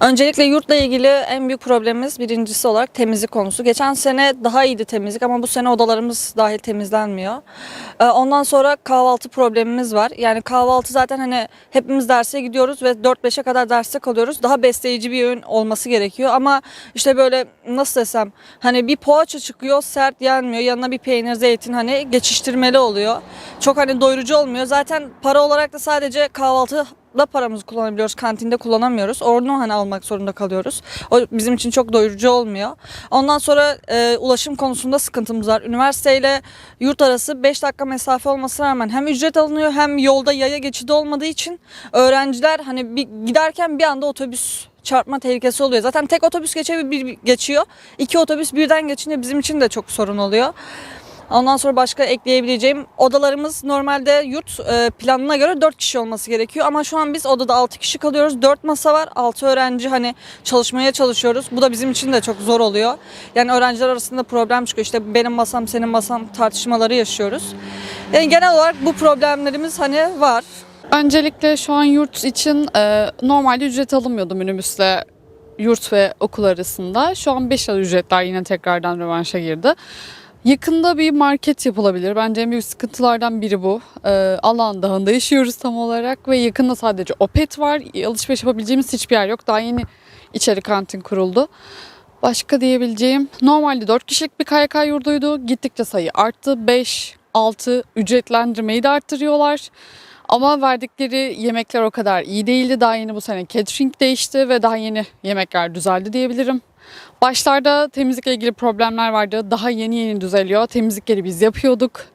Öncelikle yurtla ilgili en büyük problemimiz birincisi olarak temizlik konusu. Geçen sene daha iyiydi temizlik ama bu sene odalarımız dahil temizlenmiyor. Ee, Ondan sonra kahvaltı problemimiz var. Yani kahvaltı zaten hani hepimiz derse gidiyoruz ve 4-5'e kadar derste kalıyoruz. Daha besleyici bir öğün olması gerekiyor ama işte böyle nasıl desem hani bir poğaça çıkıyor sert yenmiyor. Yanına bir peynir, zeytin hani geçiştirmeli oluyor. Çok hani doyurucu olmuyor. Zaten para olarak da sadece kahvaltı da paramızı kullanabiliyoruz. Kantinde kullanamıyoruz. Onu hani almak zorunda kalıyoruz. O bizim için çok doyurucu olmuyor. Ondan sonra e, ulaşım konusunda sıkıntımız var. Üniversiteyle yurt arası 5 dakika mesafe olmasına rağmen hem ücret alınıyor hem yolda yaya geçidi olmadığı için öğrenciler hani bir, giderken bir anda otobüs çarpma tehlikesi oluyor. Zaten tek otobüs bir, bir geçiyor. İki otobüs birden geçince bizim için de çok sorun oluyor. Ondan sonra başka ekleyebileceğim odalarımız normalde yurt e, planına göre 4 kişi olması gerekiyor ama şu an biz odada 6 kişi kalıyoruz. 4 masa var. 6 öğrenci hani çalışmaya çalışıyoruz. Bu da bizim için de çok zor oluyor. Yani öğrenciler arasında problem çıkıyor. İşte benim masam, senin masam tartışmaları yaşıyoruz. Yani genel olarak bu problemlerimiz hani var. Öncelikle şu an yurt için e, normalde ücret alınmıyordu minibüsle yurt ve okul arasında. Şu an 5 lira ücretler yine tekrardan rövanşa girdi. Yakında bir market yapılabilir. Bence en büyük sıkıntılardan biri bu. Ee, Allah'ın dağında yaşıyoruz tam olarak ve yakında sadece Opet var. Alışveriş yapabileceğimiz hiçbir yer yok. Daha yeni içeri kantin kuruldu. Başka diyebileceğim normalde 4 kişilik bir KYK yurduydu. Gittikçe sayı arttı. 5, 6 ücretlendirmeyi de arttırıyorlar. Ama verdikleri yemekler o kadar iyi değildi. Daha yeni bu sene catering değişti ve daha yeni yemekler düzeldi diyebilirim. Başlarda temizlikle ilgili problemler vardı. Daha yeni yeni düzeliyor. Temizlikleri biz yapıyorduk.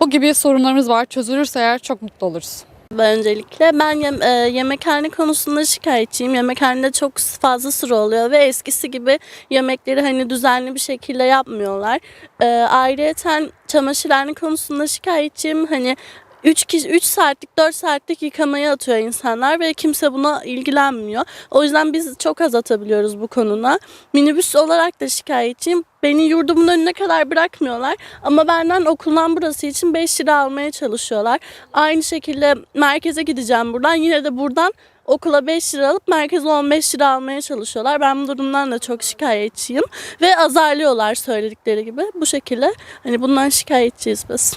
Bu gibi sorunlarımız var. Çözülürse eğer çok mutlu oluruz. Öncelikle ben yem- e, yemekhane konusunda şikayetçiyim. Yemekhanede çok fazla sıra oluyor ve eskisi gibi yemekleri hani düzenli bir şekilde yapmıyorlar. E, ayrıyeten çamaşırhane konusunda şikayetçiyim. Hani 3 kişi 3 saatlik 4 saatlik yıkamaya atıyor insanlar ve kimse buna ilgilenmiyor. O yüzden biz çok az atabiliyoruz bu konuda. Minibüs olarak da şikayetçiyim. Beni yurdumun önüne kadar bırakmıyorlar ama benden okuldan burası için 5 lira almaya çalışıyorlar. Aynı şekilde merkeze gideceğim buradan. Yine de buradan okula 5 lira alıp merkeze 15 lira almaya çalışıyorlar. Ben bu durumdan da çok şikayetçiyim ve azarlıyorlar söyledikleri gibi. Bu şekilde hani bundan şikayetçiyiz biz.